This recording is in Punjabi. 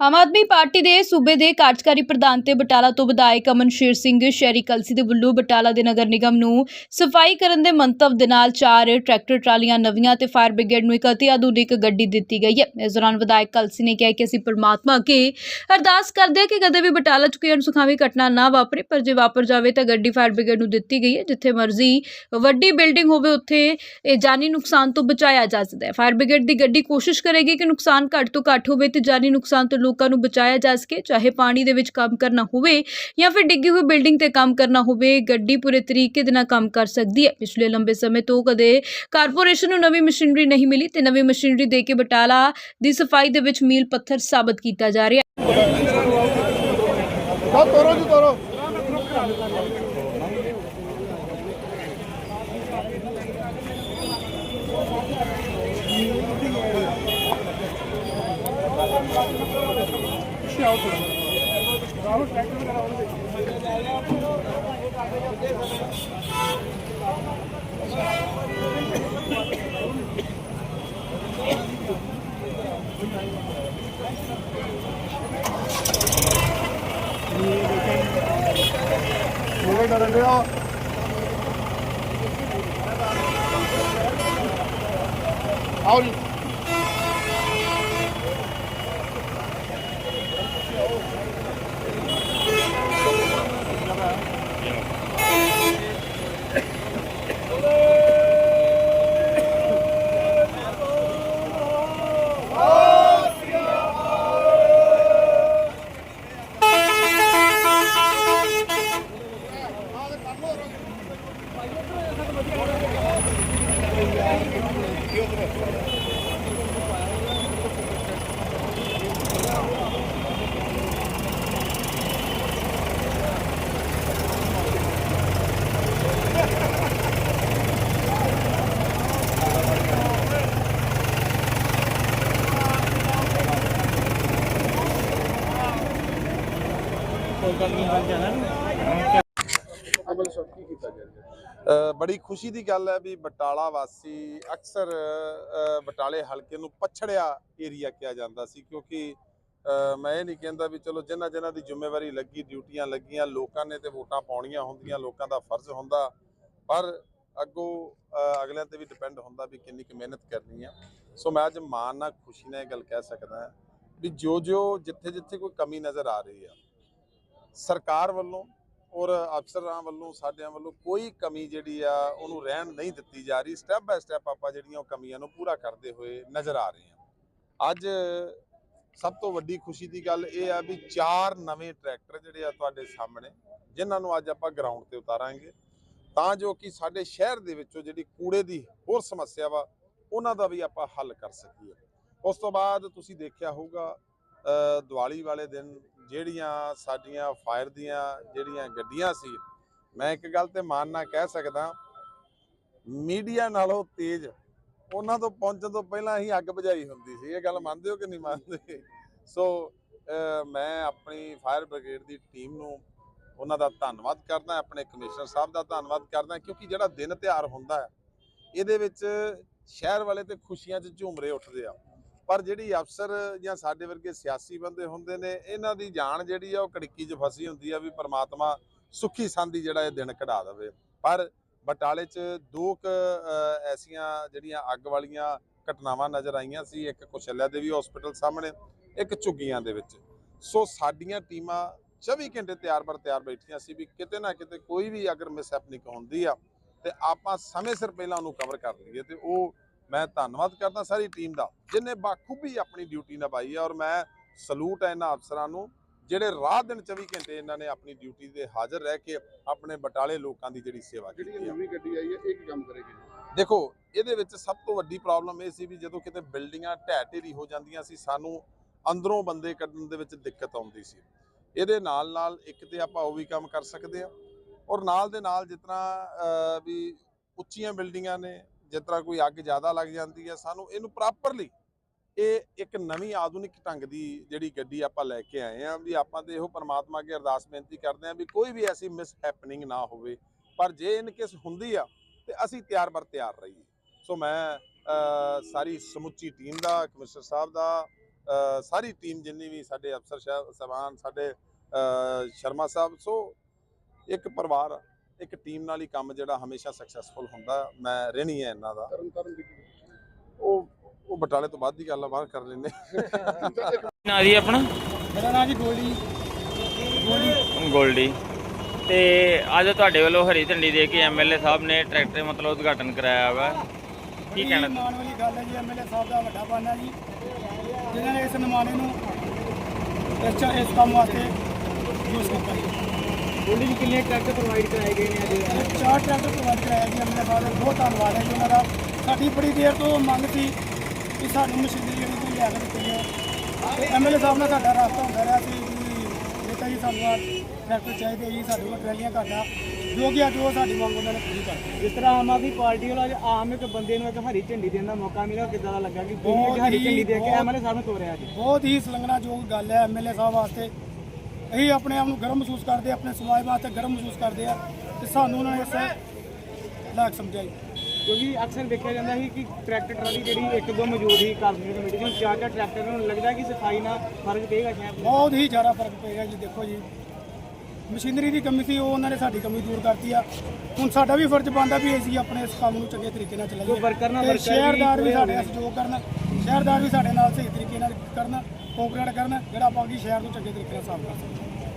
ਆਮ ਆਦਮੀ ਪਾਰਟੀ ਦੇ ਸੂਬੇ ਦੇ ਕਾਰਜਕਾਰੀ ਪ੍ਰਧਾਨ ਤੇ ਬਟਾਲਾ ਤੋਂ ਵਿਧਾਇਕ ਅਮਨ ਸ਼ੇਰ ਸਿੰਘ ਸ਼ਹਿਰੀ ਕਲਸੀ ਦੇ ਵੱਲੋਂ ਬਟਾਲਾ ਦੇ ਨਗਰ ਨਿਗਮ ਨੂੰ ਸਫ਼ਾਈ ਕਰਨ ਦੇ ਮੰਤਵ ਦੇ ਨਾਲ ਚਾਰ ਟਰੈਕਟਰ, ਟਰਾਲੀਆਂ, ਨਵੀਆਂ ਤੇ ਫਾਇਰ ਬ੍ਰਿਗੇਡ ਨੂੰ ਇੱਕ ਅਤੀ ਆਧੁਨਿਕ ਗੱਡੀ ਦਿੱਤੀ ਗਈ ਹੈ। ਇਸ ਦੌਰਾਨ ਵਿਧਾਇਕ ਕਲਸੀ ਨੇ ਕਿਹਾ ਕਿ ਅਸੀਂ ਪ੍ਰਮਾਤਮਾ ਅੱਗੇ ਅਰਦਾਸ ਕਰਦੇ ਹਾਂ ਕਿ ਕਦੇ ਵੀ ਬਟਾਲਾ 'ਚ ਕੋਈ ਅਣਸੁਖਾਵੀ ਘਟਨਾ ਨਾ ਵਾਪਰੇ, ਪਰ ਜੇ ਵਾਪਰ ਜਾਵੇ ਤਾਂ ਗੱਡੀ ਫਾਇਰ ਬ੍ਰਿਗੇਡ ਨੂੰ ਦਿੱਤੀ ਗਈ ਹੈ, ਜਿੱਥੇ ਮਰਜ਼ੀ ਵੱਡੀ ਬਿਲਡਿੰਗ ਹੋਵੇ, ਉੱਥੇ ਇਹ ਜਾਨੀ ਨੁਕਸਾਨ ਤੋਂ ਬਚਾਇਆ ਜਾ ਸਕਦਾ ਹੈ। ਫਾਇਰ ਬ੍ਰਿਗੇਡ ਦੀ ਗੱਡੀ ਕੋਸ਼ਿਸ਼ ਕਰੇਗੀ ਕਿ ਨੁਕਸਾਨ ਘੱਟ ਤੋਂ ਘੱਟ ਹੋਵੇ ਤੇ ਜਾਨੀ ਨੁਕਸਾਨ ਤੋਂ ਲੋਕਾਂ ਨੂੰ ਬਚਾਇਆ ਜਾ ਸਕੇ, ਚਾਹੇ ਪਾਣੀ ਦੇ ਵਿੱਚ ਕੰਮ ਕਰਨਾ ਹੋਵੇ ਜਾਂ ਫਿਰ ਡਿੱਗੀ ਹੋਈ ਬਿਲਡਿੰਗ ਤੇ ਕੰਮ ਕਰਨਾ ਹੋਵੇ, ਗੱਡੀ ਪੂਰੇ ਤਰੀਕੇ ਦੇ ਨਾਲ ਕੰਮ ਕਰ ਸਕਦੀ ਹੈ। ਪਿਛਲੇ ਲੰਬੇ ਸਮੇਂ ਤੋਂ ਕਦੇ ਕਾਰਪੋਰੇਸ਼ਨ ਨੂੰ ਨਵੀਂ ਮਸ਼ੀਨਰੀ ਨਹੀਂ ਮਿਲੀ ਤੇ ਨਵੀਂ ਮਸ਼ੀਨਰੀ ਦੇ ਕੇ ਬਟਾਲਾ ਦੀ ਸਫ਼ਾਈ ਦੇ ਵਿੱਚ ਮੀਲ ਪੱਥਰ ਸਾਬਤ ਕੀਤਾ ਜਾ ਰਿਹਾ ਹੈ। ਤੋਰੋ ਜੀ, ਤੋਰੋ। ਮੂਰੇ ਡਰਨ ਦੇ ਆਓ ਜੀ। Huwag kang iwan. ਅਮਲ ਸਭ ਕੀ ਕੀਤਾ ਗਿਆ ਬੜੀ ਖੁਸ਼ੀ ਦੀ ਗੱਲ ਹੈ ਵੀ ਬਟਾਲਾ ਵਾਸੀ ਅਕਸਰ ਬਟਾਲੇ ਹਲਕੇ ਨੂੰ ਪਛੜਿਆ ਏਰੀਆ ਕਿਹਾ ਜਾਂਦਾ ਸੀ ਕਿਉਂਕਿ ਮੈਂ ਇਹ ਨਹੀਂ ਕਹਿੰਦਾ ਵੀ ਚਲੋ ਜਿਨ੍ਹਾਂ ਜਿਨ੍ਹਾਂ ਦੀ ਜ਼ਿੰਮੇਵਾਰੀ ਲੱਗੀ, ਡਿਊਟੀਆਂ ਲੱਗੀਆਂ, ਲੋਕਾਂ ਨੇ ਤੇ ਵੋਟਾਂ ਪਾਉਣੀਆਂ ਹੁੰਦੀਆਂ, ਲੋਕਾਂ ਦਾ ਫਰਜ਼ ਹੁੰਦਾ। ਪਰ ਅੱਗੋਂ ਅਗਲਿਆਂ ਤੇ ਵੀ ਡਿਪੈਂਡ ਹੁੰਦਾ ਵੀ ਕਿੰਨੀ ਕੁ ਮਿਹਨਤ ਕਰਨੀ ਆ। ਸੋ ਮੈਂ ਅੱਜ ਮਾਣ ਨਾਲ, ਖੁਸ਼ੀ ਨਾਲ ਇਹ ਗੱਲ ਕਹਿ ਸਕਦਾ ਵੀ ਜੋ ਜੋ ਜਿੱਥੇ ਜਿੱਥੇ ਕੋਈ ਕਮੀ ਨਜ਼ਰ ਆ ਰਹੀ ਆ, ਸਰਕਾਰ ਵੱਲੋਂ ਔਰ ਅਫਸਰਾਂ ਵੱਲੋਂ, ਸਾਡਿਆਂ ਵੱਲੋਂ ਕੋਈ ਕਮੀ ਜਿਹੜੀ ਆ, ਉਹਨੂੰ ਰਹਿਣ ਨਹੀਂ ਦਿੱਤੀ ਜਾ ਰਹੀ। ਸਟੈਪ ਬਾਏ ਸਟੈਪ ਆਪਾਂ ਜਿਹੜੀਆਂ ਉਹ ਕਮੀਆਂ ਨੂੰ ਪੂਰਾ ਕਰਦੇ ਹੋਏ ਨਜ਼ਰ ਆ ਰਹੇ ਹਾਂ। ਅੱਜ ਸਭ ਤੋਂ ਵੱਡੀ ਖੁਸ਼ੀ ਦੀ ਗੱਲ ਇਹ ਆ ਵੀ ਚਾਰ ਨਵੇਂ ਟਰੈਕਟਰ ਜਿਹੜੇ ਆ ਤੁਹਾਡੇ ਸਾਹਮਣੇ, ਜਿਨ੍ਹਾਂ ਨੂੰ ਅੱਜ ਆਪਾਂ ਗਰਾਊਂਡ ਤੇ ਉਤਾਰਾਂਗੇ। ਤਾਂ ਜੋ ਕਿ ਸਾਡੇ ਸ਼ਹਿਰ ਦੇ ਵਿੱਚੋਂ ਜਿਹੜੀ ਕੂੜੇ ਦੀ ਹੋਰ ਸਮੱਸਿਆ ਵਾ, ਉਹਨਾਂ ਦਾ ਵੀ ਆਪਾਂ ਹੱਲ ਕਰ ਸਕੀਏ। ਉਸ ਤੋਂ ਬਾਅਦ ਤੁਸੀਂ ਦੇਖਿਆ ਹੋਊਗਾ ਦੀਵਾਲੀ ਵਾਲੇ ਦਿਨ ਜਿਹੜੀਆਂ ਸਾਡੀਆਂ ਫਾਇਰ ਦੀਆਂ ਜਿਹੜੀਆਂ ਗੱਡੀਆਂ ਸੀ, ਮੈਂ ਇੱਕ ਗੱਲ ਤੇ ਮਾਨ ਨਾਲ ਕਹਿ ਸਕਦਾ, ਮੀਡੀਆ ਨਾਲੋਂ ਤੇਜ਼ ਉਹਨਾਂ ਤੋਂ ਪਹੁੰਚਣ ਤੋਂ ਪਹਿਲਾਂ ਹੀ ਅੱਗ ਬੁਝਾਈ ਹੁੰਦੀ ਸੀ। ਇਹ ਗੱਲ ਮੰਨਦੇ ਹੋ ਕਿ ਨਹੀਂ ਮੰਨਦੇ? ਸੋ ਮੈਂ ਆਪਣੀ ਫਾਇਰ ਬ੍ਰਿਗੇਡ ਦੀ ਟੀਮ ਨੂੰ ਉਹਨਾਂ ਦਾ ਧੰਨਵਾਦ ਕਰਦਾ, ਆਪਣੇ ਕਮਿਸ਼ਨਰ ਸਾਹਿਬ ਦਾ ਧੰਨਵਾਦ ਕਰਦਾ, ਕਿਉਂਕਿ ਜਿਹੜਾ ਦਿਨ ਤਿਉਹਾਰ ਹੁੰਦਾ ਹੈ, ਇਹਦੇ ਵਿੱਚ ਸ਼ਹਿਰ ਵਾਲੇ ਤੇ ਖੁਸ਼ੀਆਂ 'ਚ ਝੂਮਰੇ ਉੱਠਦੇ ਆ। ਪਰ ਜਿਹੜੀ ਅਫਸਰ ਜਾਂ ਸਾਡੇ ਵਰਗੇ ਸਿਆਸੀ ਬੰਦੇ ਹੁੰਦੇ ਨੇ, ਇਹਨਾਂ ਦੀ ਜਾਨ ਜਿਹੜੀ ਆ ਉਹ ਕੜਕੀ 'ਚ ਫਸੀ ਹੁੰਦੀ ਆ ਵੀ ਪ੍ਰਮਾਤਮਾ ਸੁੱਖੀ ਸੰਦੀ ਜਿਹੜਾ ਇਹ ਦਿਨ ਕਢਾ ਦੇਵੇ। ਪਰ ਬਟਾਲੇ 'ਚ ਦੋ ਕੁ ਐਸੀਆਂ ਜਿਹੜੀਆਂ ਅੱਗ ਵਾਲੀਆਂ ਘਟਨਾਵਾਂ ਨਜ਼ਰ ਆਈਆਂ ਸੀ, ਇੱਕ ਕੁਸ਼ਲਿਆ ਦੇਵੀ ਹਸਪੀਟਲ ਸਾਹਮਣੇ, ਇੱਕ ਝੁੱਗੀਆਂ ਦੇ ਵਿੱਚ। ਸੋ ਸਾਡੀਆਂ ਟੀਮਾਂ 24 ਘੰਟੇ ਤਿਆਰ ਬਰ ਤਿਆਰ ਬੈਠੀਆਂ ਸੀ ਵੀ ਕਿਤੇ ਨਾ ਕਿਤੇ ਕੋਈ ਵੀ ਅਗਰ ਮਿਸਹੈਪਨਿੰਗ ਹੁੰਦੀ ਆ, ਤੇ ਆਪਾਂ ਸਮੇਂ ਸਿਰ ਪਹਿਲਾਂ ਉਹਨੂੰ ਕਵਰ ਕਰ ਲਈਏ ਤੇ ਉਹ ਮੈਂ ਧੰਨਵਾਦ ਕਰਦਾ ਸਾਰੀ ਟੀਮ ਦਾ ਜਿਨੇ ਬਾਖੂਬੀ ਆਪਣੀ ਡਿਊਟੀ ਨਿਭਾਈ ਹੈ ਔਰ ਮੈਂ ਸਲੂਟ ਹੈ ਇਹਨਾਂ ਅਫਸਰਾਂ ਨੂੰ ਜਿਹੜੇ ਰਾਤ ਦਿਨ 24 ਘੰਟੇ ਇਹਨਾਂ ਨੇ ਆਪਣੀ ਡਿਊਟੀ ਤੇ ਹਾਜ਼ਰ ਰਹਿ ਕੇ ਆਪਣੇ ਬਟਾਲੇ ਲੋਕਾਂ ਦੀ ਜਿਹੜੀ ਸੇਵਾ ਜਿਹੜੀ ਕੀਤੀ ਹੈ ਨਵੀਂ ਗੱਡੀ ਆਈ ਹੈ ਇਹ ਕੀ ਕੰਮ ਕਰੇਗੀ। ਦੇਖੋ ਇਹਦੇ ਵਿੱਚ ਸਭ ਤੋਂ ਵੱਡੀ ਪ੍ਰੋਬਲਮ ਇਹ ਸੀ ਵੀ ਜਦੋਂ ਕਿਤੇ ਬਿਲਡਿੰਗਾਂ ਢਹਿ ਢੇਰੀ ਹੋ ਜਾਂਦੀਆਂ ਸੀ ਸਾਨੂੰ ਅੰਦਰੋਂ ਬੰਦੇ ਕੱਢਣ ਦੇ ਵਿੱਚ ਦਿੱਕਤ ਆਉਂਦੀ ਸੀ। ਇਹਦੇ ਨਾਲ ਨਾਲ ਇੱਕ ਤੇ ਆਪਾਂ ਉਹ ਵੀ ਕੰਮ ਕਰ ਸਕਦੇ ਆ ਔਰ ਨਾਲ ਦੇ ਨਾਲ ਜਿਤਨਾ ਵੀ ਉੱਚੀਆਂ ਬਿਲਡਿੰਗਾਂ ਨੇ ਜਿਸ ਤਰ੍ਹਾਂ ਕੋਈ ਅੱਗ ਜ਼ਿਆਦਾ ਲੱਗ ਜਾਂਦੀ ਹੈ, ਸਾਨੂੰ ਇਹਨੂੰ ਪ੍ਰੋਪਰਲੀ ਇਹ ਇੱਕ ਨਵੀਂ ਆਧੁਨਿਕ ਢੰਗ ਦੀ ਜਿਹੜੀ ਗੱਡੀ ਆਪਾਂ ਲੈ ਕੇ ਆਏ ਆ ਵੀ ਆਪਾਂ ਤੇ ਇਹੋ ਪਰਮਾਤਮਾ ਅੱਗੇ ਅਰਦਾਸ ਬੇਨਤੀ ਕਰਦੇ ਆ ਵੀ ਕੋਈ ਵੀ ਐਸੀ ਮਿਸ ਹੈਪਨਿੰਗ ਨਾ ਹੋਵੇ। ਪਰ ਜੇ ਇਨ ਕੇਸ ਹੁੰਦੀ ਆ, ਤੇ ਅਸੀਂ ਤਿਆਰ ਬਰ ਤਿਆਰ ਰਹੀਏ। ਸੋ ਮੈਂ ਸਾਰੀ ਸਮੁੱਚੀ ਟੀਮ ਦਾ, ਕਮਿਸ਼ਨਰ ਸਾਹਿਬ ਦਾ ਸਾਰੀ ਟੀਮ ਜਿੰਨੀ ਵੀ ਸਾਡੇ ਅਫਸਰ ਸਾਹਿਬ ਸਬਾਨ ਸਾਡੇ ਸ਼ਰਮਾ ਸਾਹਿਬ, ਸੋ ਇੱਕ ਪਰਿਵਾਰ ਇੱਕ ਟੀਮ ਨਾਲ ਹੀ ਕੰਮ ਜਿਹੜਾ ਹਮੇਸ਼ਾ ਸਕਸੈਸਫੁਲ ਹੁੰਦਾ ਮੈਂ ਰਹਿਣੀ ਹੈ ਇਹਨਾਂ ਦਾ। ਉਹ ਉਹ ਬਟਾਲੇ ਤੋਂ ਬਾਅਦ ਦੀ ਗੱਲ ਆ ਬਾਹਰ ਕਰ ਲੈਂਦੇ। ਨਾਂ ਜੀ ਆਪਣਾ? ਮੇਰਾ ਨਾਮ ਜੀ ਗੋਲਡੀ। ਗੋਲਡੀ। ਤੇ ਅੱਜ ਤੁਹਾਡੇ ਵੱਲੋਂ ਹਰੀ ਝੰਡੀ ਦੇ ਕੇ ਐਮਐਲਏ ਸਾਹਿਬ ਨੇ ਟਰੈਕਟਰ ਮਤਲਬ ਉਦਘਾਟਨ ਕਰਾਇਆ ਵਾ। ਕੀ ਕਹਿਣਾ? ਮਾਣ ਵਾਲੀ ਗੱਲ ਹੈ ਜੀ ਐਮਐਲਏ ਸਾਹਿਬ ਦਾ ਵੱਡਾ ਬਾਨਾ ਜੀ। ਜਿਨ੍ਹਾਂ ਨੇ ਇਸ ਨਮਾਨੇ ਨੂੰ ਇਸ ਚ- ਇਸ ਕੰਮ ਵਾਸਤੇ ਯੂਜ਼ ਕੀਤਾ ਉਹਦੇ ਵਿੱਚ ਕਿੰਨੇ ਟਰੱਕ ਪ੍ਰੋਵਾਈਡ ਕਰਾਏ ਗਏ ਨੇ ਅੱਜ? ਚਾਰ ਟਰੈਕਟਰ ਪ੍ਰੋਵਾਈਡ ਕਰਾਇਆ ਜੀ ਐਮਐਲਏ ਸਾਹਿਬ ਦਾ ਬਹੁਤ ਧੰਨਵਾਦ ਹੈ ਜੀ ਉਹਨਾਂ ਦਾ। ਸਾਡੀ ਬੜੀ ਦੇਰ ਤੋਂ ਮੰਗ ਸੀ ਕਿ ਸਾਨੂੰ ਮਸ਼ੀਨਰੀ ਜਿਹੜੀ ਕੋਈ ਲਿਆ ਕੇ ਦਿੱਤੀ ਹੈ ਐਮਐਲਏ ਸਾਹਿਬ ਨਾਲ ਸਾਡਾ ਰਾਬਤਾ ਹੁੰਦਾ ਰਿਹਾ ਸੀ ਕਿ ਨੇਤਾ ਜੀ ਸਾਨੂੰ ਟਰੈਕਟਰ ਚਾਹੀਦੇ ਜੀ ਸਾਡੇ ਕੋਲ ਟਰੈਲੀਆਂ ਘੱਟਾ ਜੋ ਕਿ ਅੱਜ ਉਹ ਸਾਡੀ ਮੰਗ ਉਹਨਾਂ ਨੇ ਪੂਰੀ ਕਰ ਜਿਸ ਤਰ੍ਹਾਂ ਆਮ ਆਦਮੀ ਪਾਰਟੀ ਵੱਲੋਂ ਅੱਜ ਆਮ ਇੱਕ ਬੰਦੇ ਨੂੰ ਇੱਕ ਹਰੀ ਝੰਡੀ ਦੇਣ ਦਾ ਮੌਕਾ ਮਿਲਿਆ ਕਿੱਦਾਂ ਦਾ ਲੱਗਾ ਕਿ ਬਹੁਤ ਹਰੀ ਝੰਡੀ ਦੇ ਕੇ ਐਮਐਲਏ ਸਾਹਿਬ ਨੂੰ ਤੋਰਿਆ ਬਹੁਤ ਹੀ ਸਲੰਘਣਾਯੋਗ ਗੱਲ ਹੈ ਐਮਐਲਏ ਸਾਹਿਬ ਵਾਸਤੇ। ਅਸੀਂ ਆਪਣੇ ਆਪ ਨੂੰ ਗਰਮ ਮਹਿਸੂਸ ਕਰਦੇ ਆਪਣੇ ਸਮਾਜ ਵਾਸਤੇ ਗਰਮ ਮਹਿਸੂਸ ਕਰਦੇ ਆ ਤੇ ਸਾਨੂੰ ਉਹਨਾਂ ਨੇ ਇਸ ਲਾਇਕ ਸਮਝਿਆ ਜੀ। ਕਿਉਂਕਿ ਅਕਸਰ ਦੇਖਿਆ ਜਾਂਦਾ ਸੀ ਕਿ ਟਰੈਕਟਰ ਟਰਾਲੀ ਜਿਹੜੀ ਇੱਕ ਦੋ ਮੌਜੂਦ ਹੀ ਕਾਰਪੋਰੇਟ ਕਮੇਟੀ ਚੋਂ ਚਾਰ ਚਾਰ ਟਰੈਕਟਰ ਨੂੰ ਲੱਗਦਾ ਕਿ ਸਫ਼ਾਈ ਨਾਲ ਫ਼ਰਕ ਪਏਗਾ ਸ਼ਾਇਦ। ਬਹੁਤ ਹੀ ਜ਼ਿਆਦਾ ਫ਼ਰਕ ਪਏਗਾ ਜੀ ਦੇਖੋ ਜੀ। ਮਸ਼ੀਨਰੀ ਦੀ ਕਮੀ ਸੀ ਉਹ ਉਹਨਾਂ ਨੇ ਸਾਡੀ ਕਮੀ ਦੂਰ ਕਰਤੀ ਆ। ਹੁਣ ਸਾਡਾ ਵੀ ਫਰਜ਼ ਬਣਦਾ ਵੀ ਅਸੀਂ ਆਪਣੇ ਇਸ ਕੰਮ ਨੂੰ ਚੰਗੇ ਤਰੀਕੇ ਨਾਲ ਚਲਾਈਏ worker ਨਾਲ ਤੇ worker ਵੀ ਸ਼ਹਿਰਦਾਰ ਵੀ ਸਾਡੇ ਹੋਣ। ਸਹਿਯੋਗ ਕਰਨ। ਸ਼ਹਿਰਦਾਰ ਵੀ ਸਾਡੇ ਨਾਲ ਸਹੀ ਤਰੀਕੇ ਨਾਲ ਕਰਨ ਕੋਆਪਰੇਟ ਕਰਨ, ਜਿਹੜਾ ਆਪਾਂ ਕੀ ਸ਼ਹਿਰ ਨੂੰ ਚੰਗੇ ਤਰੀਕੇ ਨਾਲ ਸਾਫ਼ ਕਰ ਸਕੀਏ